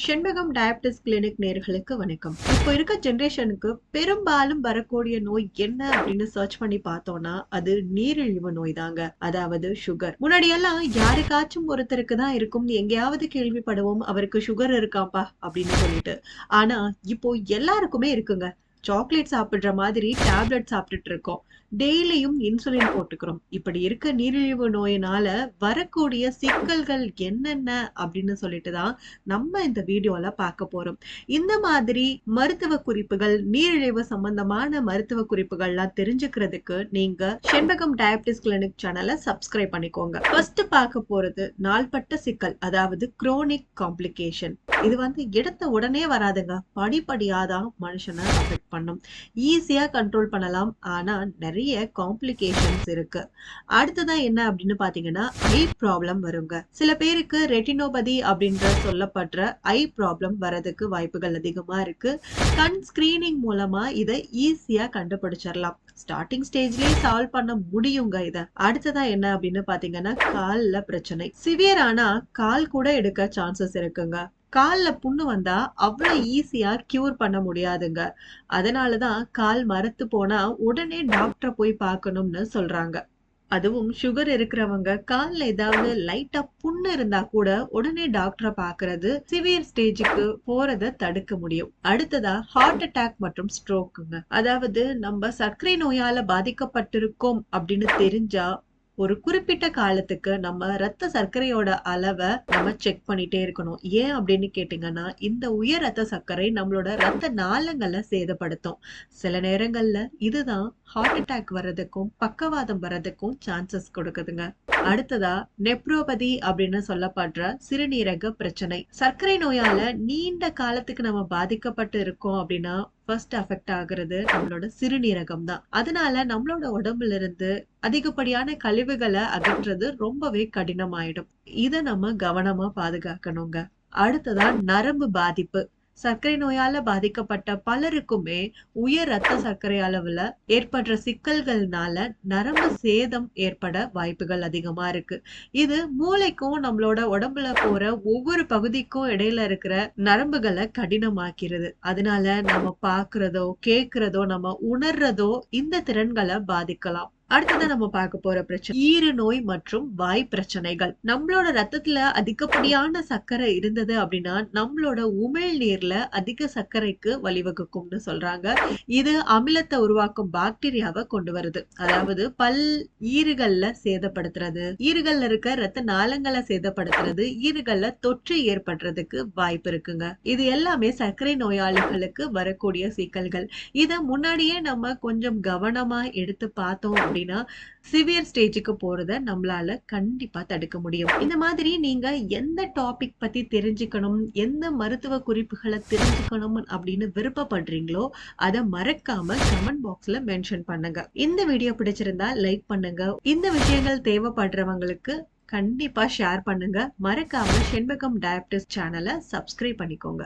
செண்பகம் diabetes clinic நேர்களுக்கு வணக்கம். இப்போ இருக்க ஜென்ரேஷனுக்கு பெரும்பாலும் வரக்கூடிய நோய் என்ன அப்படின்னு சர்ச் பண்ணி பார்த்தோம்னா அது நீரிழிவு நோய் தாங்க அதாவது சுகர் முன்னாடி எல்லாம் யாருக்காச்சும் ஒருத்தருக்கு தான் இருக்கும் எங்கேயாவது கேள்விப்படுவோம் அவருக்கு சுகர் இருக்காப்பா அப்படின்னு சொல்லிட்டு. ஆனா இப்போ எல்லாருக்குமே இருக்குங்க. சாக்லேட் சாப்பிடுற மாதிரி டேப்லெட் சாப்பிட்டுட்டு இருக்கோம் டெய்லியும் இன்சுலின் போட்டுக்கிறோம். இப்படி இருக்க நீரிழிவு நோயினால வரக்கூடிய சிக்கல்கள் என்னென்ன அப்படின்னு சொல்லிட்டு தான் நம்ம இந்த வீடியோல பார்க்க போறோம். இந்த மாதிரி மருத்துவ குறிப்புகள் நீரிழிவு சம்பந்தமான மருத்துவ குறிப்புகள்லாம் தெரிஞ்சுக்கிறதுக்கு நீங்க செண்பகம் டயபிட்டிஸ் கிளினிக் சேனலை சப்ஸ்கிரைப் பண்ணிக்கோங்க. ஃபர்ஸ்ட் பார்க்க போறது நாள்பட்ட சிக்கல் அதாவது குரோனிக் காம்ப்ளிகேஷன் இது வந்து எடுத்த உடனே வராதுங்க. படிப்படியாதான் மனுஷனை அஃபெக்ட் பண்ணும். ஈஸியா கண்ட்ரோல் பண்ணலாம். ஆனா நிறைய காம்ப்ளிகேஷன்ஸ் இருக்கு. அடுத்ததான் என்ன அப்படின்னு பார்த்தீங்கன்னா ஐ ப்ராப்ளம் வருங்க. சில பேருக்கு ரெட்டினோபதி அப்படின்ற சொல்லப்படுற ஐ ப்ராப்ளம் வரதுக்கு வாய்ப்புகள் அதிகமா இருக்கு. கண் ஸ்கிரீனிங் மூலமா இதை ஈஸியா கண்டுபிடிச்சிடலாம் ஸ்டார்டிங் ஸ்டேஜ்லயே சால்வ் பண்ண முடியுங்க இதை. அடுத்ததா என்ன அப்படின்னு பாத்தீங்கன்னா கால்ல பிரச்சனை. சிவியர் ஆனா கால் கூட எடுக்க சான்சஸ் இருக்குங்க. காலில் புண்ணு வந்தா அவ்வளோ ஈஸியா கியூர் பண்ண முடியாதுங்க. அதனாலதான் கால் மரத்து போனா உடனே டாக்டரை போய் பார்க்கணும்னு சொல்றாங்க. அதுவும் சுகர் இருக்கிறவங்க காலில் ஏதாவது லைட்டா புண்ணு இருந்தா கூட உடனே டாக்டரை பாக்குறது சிவியர் ஸ்டேஜுக்கு போறத தடுக்க முடியும். அடுத்ததா ஹார்ட் அட்டாக் மற்றும் ஸ்ட்ரோக்குங்க அதாவது நம்ம சர்க்கரை நோயால பாதிக்கப்பட்டிருக்கோம் அப்படின்னு தெரிஞ்சா ஒரு குறிப்பிட்ட காலத்துக்கு நம்ம ரத்த சர்க்கரையோட அளவை நம்ம செக் பண்ணிட்டே இருக்கணும். ஏன் அப்படின்னு கேட்டீங்கன்னா இந்த உயர் ரத்த சர்க்கரை நம்மளோட ரத்த நாளங்களை சேதப்படுத்தும். சில நேரங்கள்ல இதுதான் ஹார்ட் அட்டாக் வர்றதுக்கும் பக்கவாதம் வர்றதுக்கும் சான்சஸ் கொடுக்குதுங்க. அடுத்ததா நெப்ரோபதி அப்படின்னு சொல்லப்படுற சிறுநீரக பிரச்சனை. சர்க்கரை நோயால நீண்ட காலத்துக்கு நம்ம பாதிக்கப்பட்டு இருக்கோம் அப்படின்னா ஃபர்ஸ்ட் அஃபெக்ட் ஆகுறது நம்மளோட சிறுநீரகம் தான் அதனால நம்மளோட உடம்புல இருந்து அதிகப்படியான கழிவுகளை அகற்றுறது ரொம்பவே கடினமாயிடும். இத நம்ம கவனமா பாதுகாக்கணுங்க. அடுத்ததா நரம்பு பாதிப்பு. சர்க்கரை நோயால பாதிக்கப்பட்ட பலருக்குமே உயர் ரத்த சர்க்கரை அளவுல ஏற்படுற சிக்கல்கள்னால நரம்பு சேதம் ஏற்பட வாய்ப்புகள் அதிகமா இருக்கு. இது மூளைக்கும் நம்மளோட உடம்புல போற ஒவ்வொரு பகுதிக்கும் இடையில இருக்கிற நரம்புகளை கடினமாக்கிறது. அதனால நம்ம பாக்குறதோ கேக்குறதோ நம்ம உணர்றதோ இந்த திறன்களை பாதிக்கலாம். அடுத்ததான் நம்ம பார்க்க போற பிரச்சனை ஈறு நோய் மற்றும் வாய் பிரச்சனைகள். நம்மளோட ரத்தத்துல அதிகப்படியான சர்க்கரை இருந்தது அப்படின்னா நம்மளோட உமிழ் நீர்ல அதிக சர்க்கரைக்கு வழிவகுக்கும்னு சொல்றாங்க. இது அமிலத்தை உருவாக்கும் பாக்டீரியாவை கொண்டு வருது. அதாவது பல் ஈறுகள்ல சேதப்படுத்துறது ஈறுகள்ல இருக்க ரத்த நாளங்களை சேதப்படுத்துறது ஈறுகள்ல தொற்று ஏற்படுறதுக்கு வாய்ப்பு இருக்குங்க. இது எல்லாமே சர்க்கரை நோயாளிகளுக்கு வரக்கூடிய சிக்கல்கள். இதை முன்னாடியே நம்ம கொஞ்சம் கவனமா எடுத்து பார்த்தோம் அப்படின்னா சிவியர் ஸ்டேஜுக்கு போறத நம்மளால கண்டிப்பா தடுக்க முடியும். இந்த மாதிரி நீங்க எந்த டாபிக் பத்தி தெரிஞ்சுக்கணும் எந்த மருத்துவ குறிப்புகளை தெரிஞ்சுக்கணும் அப்படின்னு விருப்பப்படுறீங்களோ அதை மறக்காம கமெண்ட் பாக்ஸ்ல மென்ஷன் பண்ணுங்க. இந்த வீடியோ பிடிச்சிருந்தா லைக் பண்ணுங்க. இந்த விஷயங்கள் தேவைப்படுறவங்களுக்கு கண்டிப்பா ஷேர் பண்ணுங்க. மறக்காம செண்பகம் டயபிட்டிஸ் சேனலை சப்ஸ்கிரைப் பண்ணிக்கோங்க.